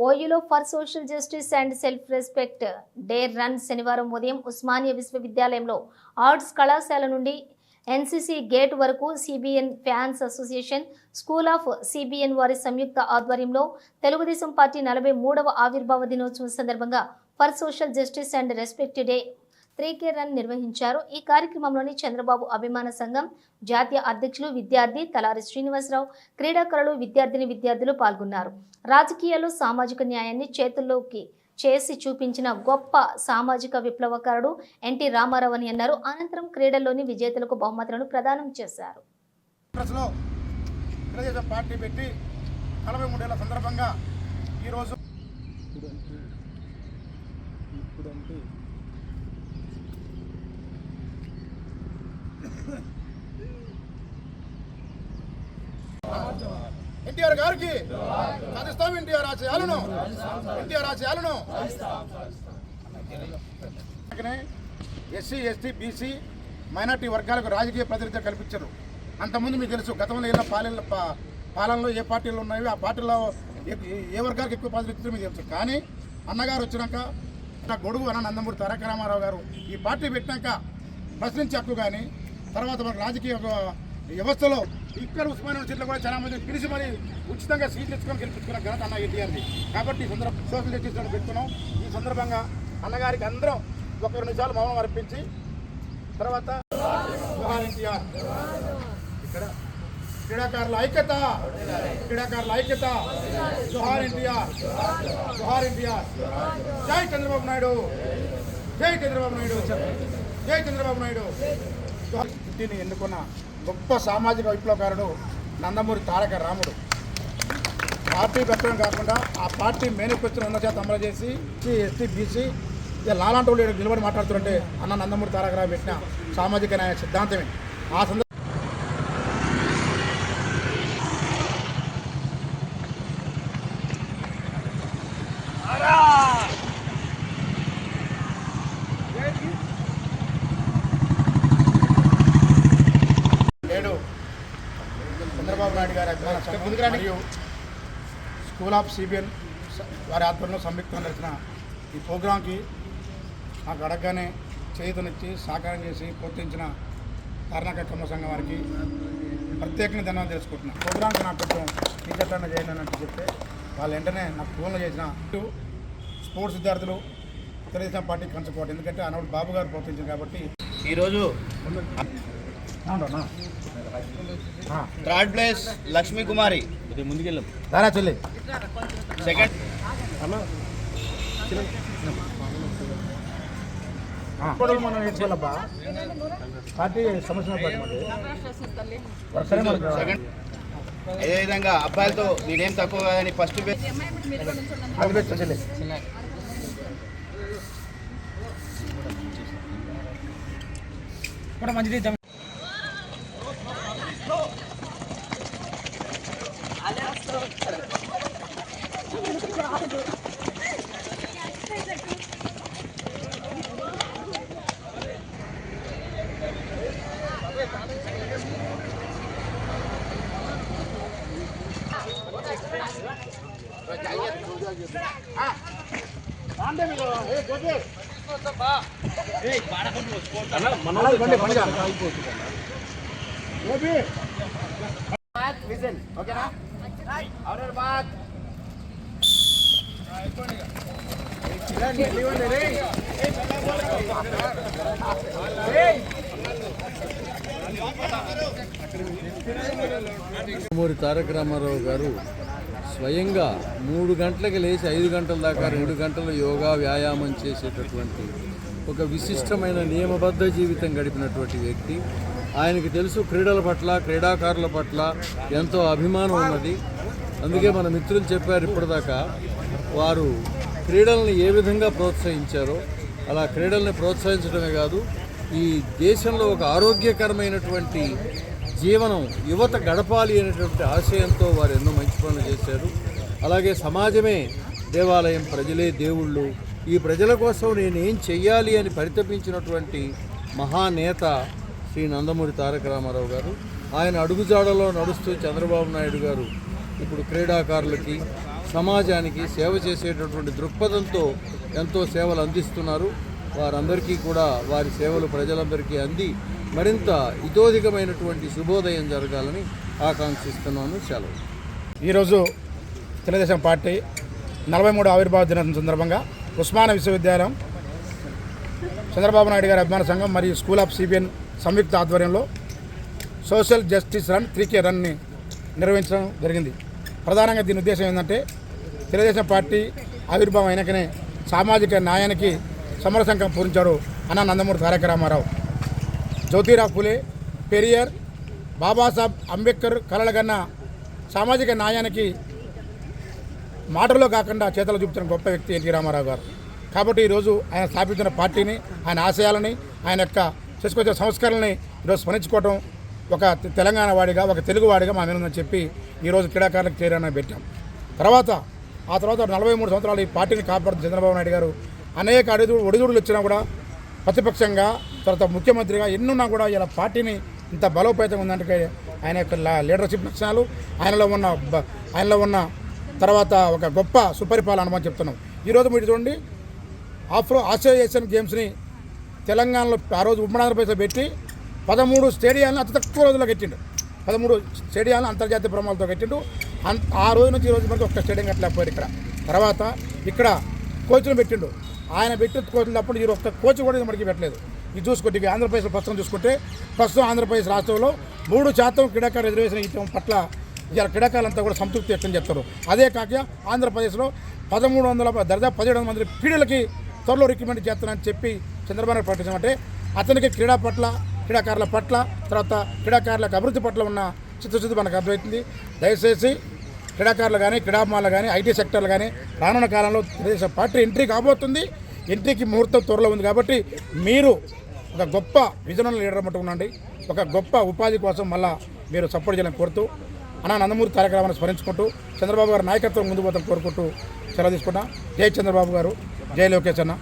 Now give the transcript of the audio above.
ఓయూలో for social justice and self respect day run శనివారం ఉదయం ఉస్మానియా విశ్వవిద్యాలయంలో ఆర్ట్స్ కళాశాల నుండి ఎన్సీసీ గేట్ వరకు CBN fans association school of CBN వారి సంయుక్త ఆధ్వర్యంలో తెలుగుదేశం పార్టీ నలభై మూడవ ఆవిర్భావ దినోత్సవం సందర్భంగా for social justice and respect day three K run నిర్వహించారు. ఈ కార్యక్రమంలోని చంద్రబాబు అభిమాన సంఘం జాతీయ అధ్యక్షులు విద్యార్థి తలారి శ్రీనివాసరావు క్రీడాకారులు విద్యార్థిని విద్యార్థులు పాల్గొన్నారు. రాజకీయాల్లో సామాజిక న్యాయాన్ని చేతుల్లోకి చేసి చూపించిన గొప్ప సామాజిక విప్లవకారుడు ఎన్టీ రామారావు అని అన్నారు. అనంతరం క్రీడల్లోని విజేతలకు బహుమతులను ప్రదానం చేశారు. కాంగ్రెస్లో తెలుగుదేశం పార్టీ పెట్టి నలభై మూడేళ్ళ సందర్భంగా ఈరోజు ఎన్టీఆర్ గారికి సాధిస్తాం ఎన్టీఆర్ ఆశయాలను. ఎన్టీఆర్ ఆశయాలను. ఎస్సీ ఎస్టీ బీసీ మైనార్టీ వర్గాలకు రాజకీయ ప్రాతినిధ్యం కల్పించరు. అంతకుముందు మీకు తెలుసు గతంలో ఏదో పాలన పా- పాలనలో ఏ పార్టీలు ఉన్నాయో ఆ పార్టీలో ఏ- ఏ వర్గాలకు ఎక్కువ ప్రాతినిధ్యం మీకు తెలుసు. కానీ అన్నగారు వచ్చినాక నా గొడుగు అన్న నందమూరి తారక రామారావు గారు ఈ పార్టీ పెట్టినాక ప్రశ్నించే హక్కు కానీ తర్వాత మన రాజకీయ వ్యవస్థలో ఇక్కడ ఉస్మానియా సీట్లు కూడా చాలా మంది పిలిచి మరి ఉచితంగా సీట్లు ఇచ్చుకొని గెలిపించుకున్న ఘనత అన్న ఎన్టీఆర్ది. కాబట్టి ఈ సందర్భ సోషల్ జస్టిస్ పెట్టుకున్నాం. ఈ సందర్భంగా అన్నగారికి అందరం ఒక రెండు నిమిషాలు మౌనం అర్పించి తర్వాత ఎన్టీఆర్. ఇక్కడ క్రీడాకారుల ఐక్యత క్రీడాకారుల ఐక్యత. జోహార్ ఎన్టీఆర్ జోహార్ ఎన్టీఆర్. జై చంద్రబాబు నాయుడు. జై చంద్రబాబు నాయుడు. జై చంద్రబాబు నాయుడు. పుట్టిని ఎన్నుకున్న గొప్ప సామాజిక విప్లవకారుడు నందమూరి తారక రాముడు. పార్టీ పెట్టడం కాకుండా ఆ పార్టీ మేనిఫెస్టోని ఉన్న చేత అమలు చేసి ఎస్సీ ఎస్టీ బీసీ ఇక లాలాంటి వాళ్ళు నిలబడి మాట్లాడుతుంటే అన్న నందమూరి తారక రావు పెట్టిన సామాజిక న్యాయ సిద్ధాంతమే. ఆ సందర్భంగా నేడు చంద్రబాబు నాయుడు గారి అభిమాన సంఘం మరియు స్కూల్ ఆఫ్ సిబిఎన్ వారి ఆధ్వర్యంలో సంయుక్తంగా నడిచిన ఈ ప్రోగ్రాంకి నాకు అడగగానే చేతునిచ్చి సహకారం చేసి ప్రోత్సహించిన కారణక కమ్మ సంఘం వారికి ప్రత్యేకంగా ధన్యవాదాలు తెలుసుకుంటున్నాను. ప్రోగ్రాంకి నాకు కొంచెం టీచర్లను చేయండి అని చెప్తే వాళ్ళు వెంటనే నాకు ఫోన్లో చేసిన స్పోర్ట్స్ విద్యార్థులు తెలుగుదేశం పార్టీ కంచుకోవడం ఎందుకంటే ఆనాడు బాబు గారు ప్రోత్సహించారు కాబట్టి ఈరోజు థర్డ్ ప్లేస్ లక్ష్మీ కుమారి. ముందుకెళ్ళాం. దారా చెల్లి. సెకండ్. మనం నేర్చుకోవాలబ్బా పార్టీ సమస్య వర్షనే మనకు సెకండ్. అదేవిధంగా అబ్బాయిలతో నేనేం తక్కువ కాదని ఫస్ట్ బెస్ట్ కూడా మంచిది ఓకేనా అవును బాత్ మూరి తారక రామారావు గారు స్వయంగా మూడు గంటలకు లేచి ఐదు గంటల దాకా రెండు గంటలు యోగా వ్యాయామం చేసేటటువంటి ఒక విశిష్టమైన నియమబద్ధ జీవితం గడిపినటువంటి వ్యక్తి. ఆయనకి తెలుసు క్రీడల పట్ల క్రీడాకారుల పట్ల ఎంతో అభిమానం ఉన్నది. అందుకే మన మిత్రులు చెప్పారు ఇప్పటిదాకా వారు క్రీడలను ఏ విధంగా ప్రోత్సహించారో. అలా క్రీడల్ని ప్రోత్సహించడమే కాదు ఈ దేశంలో ఒక ఆరోగ్యకరమైనటువంటి జీవనం యువత గడపాలి అనేటువంటి ఆశయంతో వారు ఎన్నో మంచి పనులు చేశారు. అలాగే సమాజమే దేవాలయం ప్రజలే దేవుళ్ళు. ఈ ప్రజల కోసం నేను ఏం చెయ్యాలి అని పరితపించినటువంటి మహానేత శ్రీ నందమూరి తారక రామారావు గారు ఆయన అడుగుజాడలో నడుస్తూ చంద్రబాబు నాయుడు గారు ఇప్పుడు క్రీడాకారులకి సమాజానికి సేవ చేసేటటువంటి దృక్పథంతో ఎంతో సేవలు అందిస్తున్నారు. వారందరికీ కూడా వారి సేవలు ప్రజలందరికీ అంది. మరింత ఇతోధికమైనటువంటి శుభోదయం జరగాలని ఆకాంక్షిస్తున్నాను. సెలవు. ఈరోజు తెలుగుదేశం పార్టీ నలభై మూడు ఆవిర్భావ దినం సందర్భంగా ఉస్మానియా విశ్వవిద్యాలయం చంద్రబాబు నాయుడు గారి అభిమాన సంఘం మరియు స్కూల్ ఆఫ్ సిబిఎన్ సంయుక్త ఆధ్వర్యంలో social justice run three K రన్ని నిర్వహించడం జరిగింది. ప్రధానంగా దీని ఉద్దేశం ఏంటంటే తెలుగుదేశం పార్టీ ఆవిర్భావం అయినాకనే సామాజిక న్యాయానికి సమర సంఘం పూరించాడు అన్న నందమూరి తారక రామారావు. జ్యోతిరావు ఫులే పెరియర్ బాబాసాహెబ్ అంబేద్కర్ కలలగన్న సామాజిక న్యాయానికి మాటల్లో కాకుండా చేతలు చూపుతున్న గొప్ప వ్యక్తి ఎన్టీ రామారావు గారు. కాబట్టి ఈరోజు ఆయన స్థాపించిన పార్టీని ఆయన ఆశయాలని ఆయన యొక్క చేసుకొచ్చే సంస్కరణని ఈరోజు స్మరించుకోవటం ఒక తెలంగాణ వాడిగా ఒక తెలుగువాడిగా మా మీద చెప్పి ఈరోజు క్రీడాకారులకు చేరాలని పెట్టాం. తర్వాత ఆ తర్వాత నలభై మూడు సంవత్సరాలు ఈ పార్టీని కాపాడుతున్న చంద్రబాబు నాయుడు గారు అనేక అడుగు ఒడిదుడులు వచ్చినా కూడా ప్రతిపక్షంగా తర్వాత ముఖ్యమంత్రిగా ఎన్నున్నా కూడా ఇలా పార్టీని ఇంత బలోపేతంగా ఉందంటే ఆయన యొక్క లీడర్షిప్ లక్షణాలు ఆయనలో ఉన్న ఆయనలో ఉన్న తర్వాత ఒక గొప్ప సుపరిపాలన అని చెప్తున్నాం. ఈరోజు మీరు చూడండి ఆఫ్రో ఆసియా ఏషియన్ గేమ్స్ని తెలంగాణలో ఆ రోజు ఉమ్మడి ఆంధ్రప్రదేశ్లో పెట్టి పదమూడు స్టేడియాలను అతి తక్కువ రోజుల్లో కట్టిండు. పదమూడు స్టేడియాలను అంతర్జాతీయ ప్రమాణాలతో కట్టిండు. అన్- ఆ రోజు నుంచి ఈ రోజు వరకు ఒక్క స్టేడియం కట్టలేకపోయారు ఇక్కడ. తర్వాత ఇక్కడ కోచ్ను పెట్టిండు. ఆయన పెట్టి కోచ్లు తప్పుడు ఈ ఒక్క కోచ్ కూడా మనకి పెట్టలేదు. ఇది చూసుకుంటే ఇవి ఆంధ్రప్రదేశ్ ప్రస్తుతం చూసుకుంటే ప్రస్తుతం ఆంధ్రప్రదేశ్ రాష్ట్రంలో మూడు శాతం క్రీడాకారు రిజర్వేషన్ ఇవ్వడం పట్ల ఇలా క్రీడాకారులంతా కూడా సంతృప్తి వ్యక్తం చేస్తారు. అదే కాక ఆంధ్రప్రదేశ్లో పదమూడు వందల దరిదాపు పదిహేడు వందల మంది పీడలకి త్వరలో రిక్రూట్మెంట్ చేస్తానని చెప్పి చంద్రబాబు నాయుడు ప్రకటించామంటే అతనికి క్రీడా పట్ల క్రీడాకారుల పట్ల తర్వాత క్రీడాకారులకు అభివృద్ధి పట్ల ఉన్న చిత్తశుద్ధి మనకు అర్థమవుతుంది. దయచేసి క్రీడాకారులు కానీ క్రీడాభిమానులు కానీ ఐటీ సెక్టర్లు కానీ రానున్న కాలంలో తెలుగుదేశం పార్టీ ఎంట్రీ కాబోతుంది. ఎంట్రీకి ముహూర్తం త్వరలో ఉంది కాబట్టి మీరు ఒక గొప్ప విజనల్ లీడర్ మట్టు ఉండండి. ఒక గొప్ప ఉపాధి కోసం మళ్ళా మీరు సపోర్ట్ చేయాలని కోరుతూ అన్న నందమూరి తారక రామారావు స్మరించుకుంటూ చంద్రబాబు గారి నాయకత్వం ముందు పోతాం కోరుకుంటూ సెలవు తీసుకున్నా జై చంద్రబాబు గారు. జై లోకేష్ అన్న.